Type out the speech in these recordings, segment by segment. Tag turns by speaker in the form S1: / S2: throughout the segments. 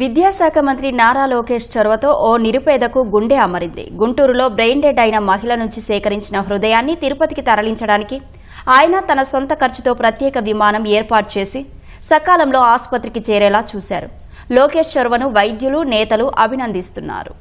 S1: విద్యాశాఖ మంత్రి నారా లోకేష్ చొరవతో ఓ నిరుపేదకు గుండె అమరింది. గుంటూరులో బ్రెయిన్ డెడ్ అయిన మహిళ నుంచి సేకరించిన హృదయాన్ని తిరుపతికి తరలించడానికి ఆయన తన సొంత ఖర్చుతో ప్రత్యేక విమానం ఏర్పాటు చేసి సకాలంలో ఆసుపత్రికి చేరేలా చూశారు. లోకేష్ చొరవను వైద్యులు నేతలు అభినందిస్తున్నారు.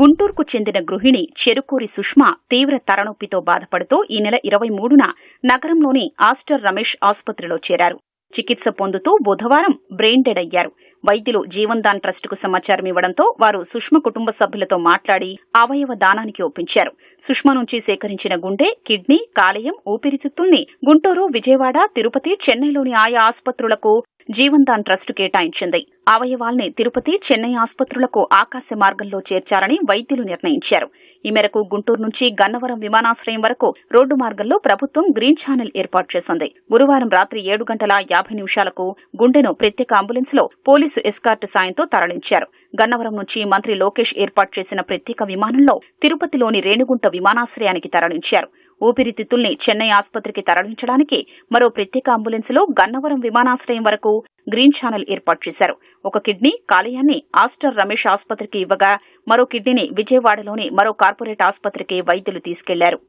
S2: గుంటూరుకు చెందిన గృహిణి చెరుకూరి సుష్మా తీవ్ర తలనొప్పితో బాధపడుతూ ఈ నెల ఇరవై మూడున నగరంలోని ఆస్టర్ రమేష్ ఆసుపత్రిలో చేరారు. చికిత్స పొందుతూ బుధవారం బ్రెయిన్ డెడ్ అయ్యారు. వైద్యులు జీవన్దాన్ ట్రస్టుకు సమాచారం ఇవ్వడంతో వారు సుష్మ కుటుంబ సభ్యులతో మాట్లాడి అవయవ దానానికి ఒప్పించారు. సుష్మ నుంచి సేకరించిన గుండె కిడ్నీ కాలేయం ఊపిరితిత్తుల్ని గుంటూరు విజయవాడ తిరుపతి చెన్నైలోని ఆయా ఆసుపత్రులకు జీవన్దాన్ ట్రస్టు కేటాయించింది. అవయవాల్ని తిరుపతి చెన్నై ఆసుపత్రులకు ఆకాశ మార్గంలో చేర్చాలని వైద్యులు నిర్ణయించారు. ఈ మేరకు గుంటూరు నుంచి గన్నవరం విమానాశ్రయం వరకు రోడ్డు మార్గంలో ప్రభుత్వం గ్రీన్ ఛానల్ ఏర్పాటు చేసింది. గురువారం రాత్రి ఏడు గంటల యాభై నిమిషాలకు గుండెను ప్రత్యేక అంబులెన్స్లో పోలీసు ఎస్కార్ట్ సాయంతో తరలించారు. గన్నవరం నుంచి మంత్రి లోకేష్ ఏర్పాటు చేసిన ప్రత్యేక విమానంలో తిరుపతిలోని రేణిగుంట విమానాశ్రయానికి తరలించారు. ఊపిరితిత్తుల్ని చెన్నై ఆసుపత్రికి తరలించడానికి మరో ప్రత్యేక అంబులెన్స్లో గన్నవరం విమానాశ్రయం వరకు గ్రీన్ ఛానల్ ఏర్పాటు చేశారు. ఒక కిడ్నీ కాలేయాన్ని ఆస్టర్ రమేష్ ఆసుపత్రికి ఇవ్వగా మరో కిడ్నీని విజయవాడలోని మరో కార్పొరేట్ ఆసుపత్రికి వైద్యులు తీసుకెళ్ళారు.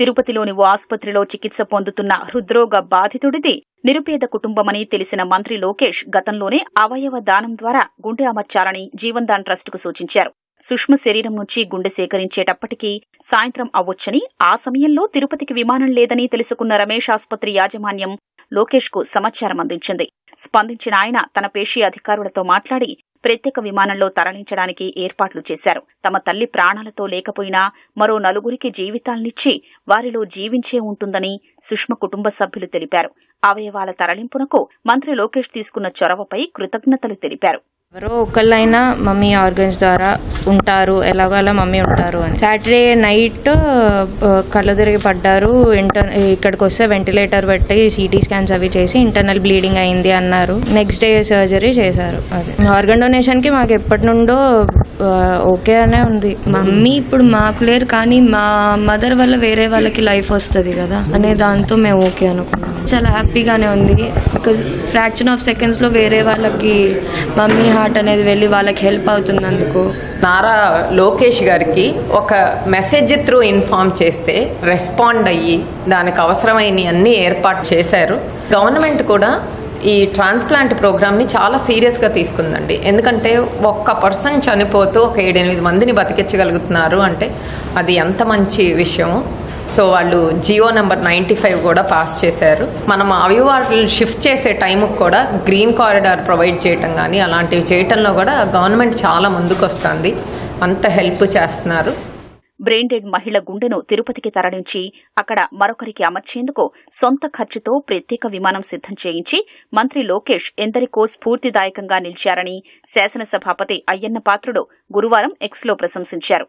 S2: తిరుపతిలోని ఓ ఆసుపత్రిలో చికిత్స పొందుతున్న హృద్రోగ బాధితుడిది నిరుపేద కుటుంబమని తెలిసిన మంత్రి లోకేష్ గతంలోనే అవయవ దానం ద్వారా గుండె అమర్చాలని జీవన్దాన్ ట్రస్టుకు సూచించారు. సుష్మ శరీరం నుంచి గుండె సేకరించేటప్పటికీ సాయంత్రం అవ్వొచ్చని ఆ సమయంలో తిరుపతికి విమానం లేదని తెలుసుకున్న రమేష్ ఆసుపత్రి యాజమాన్యం లోకేష్కు సమాచారం అందించింది. స్పందించిన ఆయన తన పేషీ అధికారులతో మాట్లాడి ప్రత్యేక విమానంలో తరలించడానికి ఏర్పాట్లు చేశారు. తమ తల్లి ప్రాణాలతో లేకపోయినా మరో నలుగురికి జీవితాల్నిచ్చి వారిలో జీవించే ఉంటుందని సుష్మ కుటుంబ సభ్యులు తెలిపారు. అవయవాల తరలింపునకు మంత్రి లోకేష్ తీసుకున్న చొరవపై కృతజ్ఞతలు తెలిపారు.
S3: ఎవరో ఒకళ్ళైనా మమ్మీ ఆర్గన్స్ ద్వారా ఉంటారు ఎలాగోలా మమ్మీ ఉంటారు అని. సాటర్డే నైట్ కళ్ళు తిరిగి పడ్డారు ఇంటర్ ఇక్కడికి వస్తే వెంటిలేటర్ పెట్టి సిటీ స్కాన్స్ అవి చేసి ఇంటర్నల్ బ్లీడింగ్ అయింది అన్నారు. నెక్స్ట్ డే సర్జరీ చేశారు అది. ఆర్గన్ డొనేషన్కి మాకు ఎప్పటి నుండో ఓకే అనే ఉంది.
S4: మమ్మీ ఇప్పుడు మాకు లేరు కానీ మా మదర్ వల్ల వేరే వాళ్ళకి లైఫ్ వస్తుంది కదా అనే దాంతో మేము ఓకే అనుకున్నాం. చాలా హ్యాపీగానే ఉంది. బికాజ్ ఫ్రాక్షన్ ఆఫ్ సెకండ్స్లో వేరే వాళ్ళకి మమ్మీ హార్ట్ అనేది వెళ్ళి వాళ్ళకి హెల్ప్ అవుతున్నందుకు.
S5: నారా లోకేష్ గారికి ఒక మెసేజ్ త్రూ ఇన్ఫార్మ్ చేస్తే రెస్పాండ్ అయ్యి దానికి అవసరమైన అన్ని ఏర్పాటు చేశారు. గవర్నమెంట్ కూడా ఈ ట్రాన్స్ప్లాంట్ ప్రోగ్రామ్ని చాలా సీరియస్గా తీసుకుందండి. ఎందుకంటే ఒక్క పర్సన్ చనిపోతూ ఒక ఏడెనిమిది మందిని బతికించగలుగుతున్నారు అంటే అది ఎంత మంచి విషయమో. సో వాళ్ళు జియో నెంబర్ నైంటీ ఫైవ్ కూడా పాస్ చేశారు. మనం అవయవాలు షిఫ్ట్ చేసే టైంకి కూడా గ్రీన్ కారిడార్ ప్రొవైడ్ చేయటం కానీ అలాంటివి చేయటంలో కూడా గవర్నమెంట్ చాలా ముందుకు వస్తుంది అంత హెల్ప్ చేస్తున్నారు.
S2: బ్రెయిన్ డెడ్ మహిళ గుండెను తిరుపతికి తరలించి అక్కడ మరొకరికి అమర్చేందుకు సొంత ఖర్చుతో ప్రత్యేక విమానం సిద్ధం చేయించి మంత్రి లోకేష్ ఎందరికో స్ఫూర్తిదాయకంగా నిలిచారని శాసనసభాపతి అయ్యన్న పాత్రుడు గురువారం ఎక్స్లో ప్రశంసించారు.